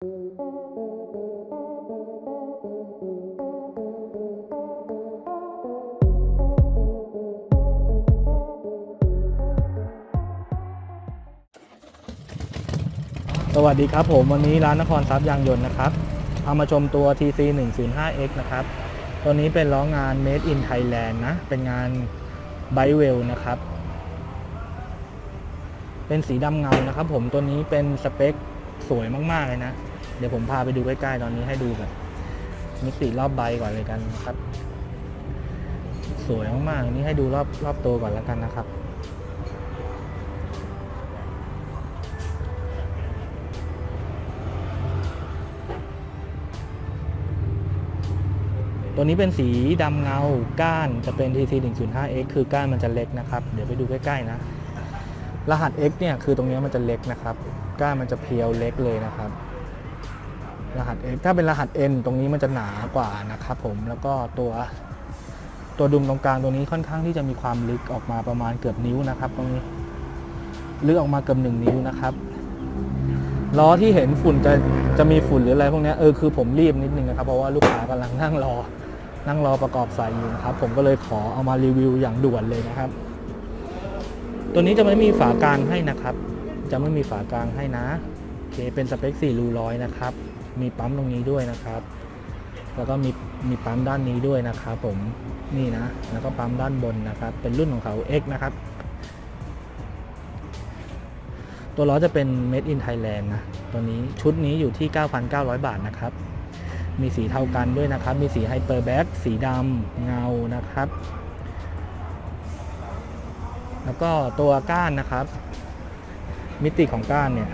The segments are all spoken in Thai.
สวัสดีครับผมวันนี้ร้านนครทรัพย์ยางยนต์นะครับเอามาชมตัว TC 1 0 5 X นะครับ ตัวนี้เป็นล้องาน Made in Thailand นะ เป็นงาน b i w e l l นะครับ เป็นสีดำเงานะครับผมตัวนี้เป็นสเปคสวยมาก ๆ เลยนะ เดี๋ยวผมพาไปดูใกล้ๆตอนนี้ให้ดูแบบมิติรอบใบก่อนเลยกันนะครับ สวยมากๆนนี้ให้ดูรอบรอบตัวก่อนแล้วกันนะครับตัวนี้เป็นสีดำเงาก้านจะเป็น TC 105X คือก้านมันจะเล็กนะครับ เดี๋ยวไปดูใกล้ๆนะ รหัส X เนี่ยคือตรงนี้มันจะเล็กนะครับ ก้านมันจะเพียวเล็กเลยนะครับ รหัส X ถ้าเป็นรหัส N ตรงนี้มันจะหนากว่านะครับผมแล้วก็ตัวตัวดุมตรงกลางตัวนี้ค่อนข้างที่จะมีความลึกออกมาประมาณเกือบนิ้วนะครับ ตรงนี้ลึกออกมาเกือบหนึ่งนิ้วนะครับล้อที่เห็นฝุ่นจะจะมีฝุ่นหรืออะไรพวกนี้เออคือผมรีบนิดนึงนะครับเพราะว่าลูกค้ากำลังนั่งรอ นั่งรอประกอบสายอยู่นะครับ ผมก็เลยขอเอามารีวิวอย่างด่วนเลยนะครับ ตัวนี้จะไม่มีฝากลางให้นะครับ จะไม่มีฝากลางให้นะโอเคเป็นสเปค4รูร้อยนะครับ มีปั๊มตรงนี้ด้วยนะครับ แล้วก็มีมีปั๊มด้านนี้ด้วยนะครับผมนี่นะ แล้วก็ปั๊มด้านบนนะครับ เป็นรุ่นของเขา X นะครับ ตัวล้อจะเป็น Made in Thailand นะ ตัวนี้ชุดนี้อยู่ที่ 9,900 บาทนะครับ มีสีเท่ากันด้วยนะครับ มีสีไฮเปอร์แบ็กสีดำเงานะครับ แล้วก็ตัวก้านนะครับ มิติของก้านเนี่ย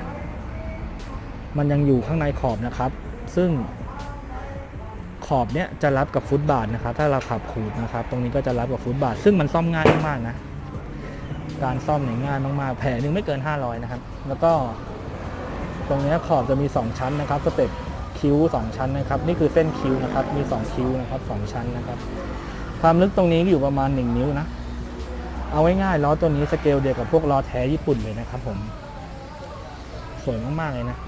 มันยังอยู่ข้างในขอบนะครับ ซึ่งขอบเนี้ยจะรับกับฟุตบาทนะครับ ถ้าเราขับขูดนะครับ ตรงนี้ก็จะรับกับฟุตบาท ซึ่งมันซ่อมง่ายมากๆนะ การซ่อมเนี่ยง่ายมากๆ แผลนึงไม่เกิน 500 นะครับ แล้วก็ตรงนี้ขอบจะมี 2 ชั้นนะครับ สเต็ปคิ้ว 2 ชั้นนะครับ นี่คือเส้นคิ้วนะครับ มี 2 คิ้วนะครับ 2 ชั้นนะครับ ความลึกตรงนี้อยู่ประมาณ 1 นิ้วนะ เอาไว้ง่ายล้อตัวนี้สเกลเดียวกับพวกล้อแท้ญี่ปุ่นเลยนะครับ ผม สวยมากๆเลยนะ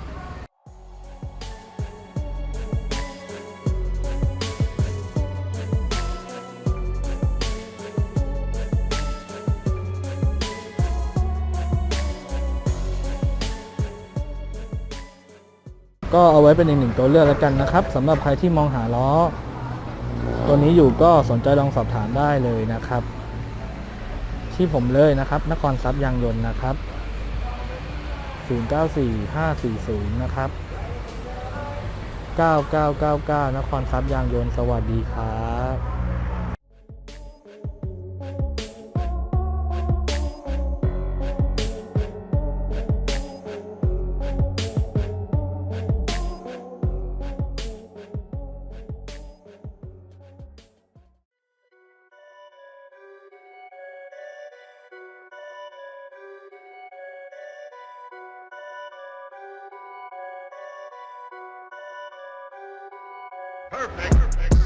ก็เอาไว้เป็นอีกหนึ่งตัวเลือกแล้วกันนะครับสำหรับใครที่มองหาล้อ ตัวนี้อยู่ก็สนใจลองสอบถามได้เลยนะครับ ที่ผมเลยนะครับ นครทรัพย์ยางยนต์นะครับ 094540 นะครับ 9999 นครทรัพย์ยางยนต์สวัสดีครับ Perfect. Perfect.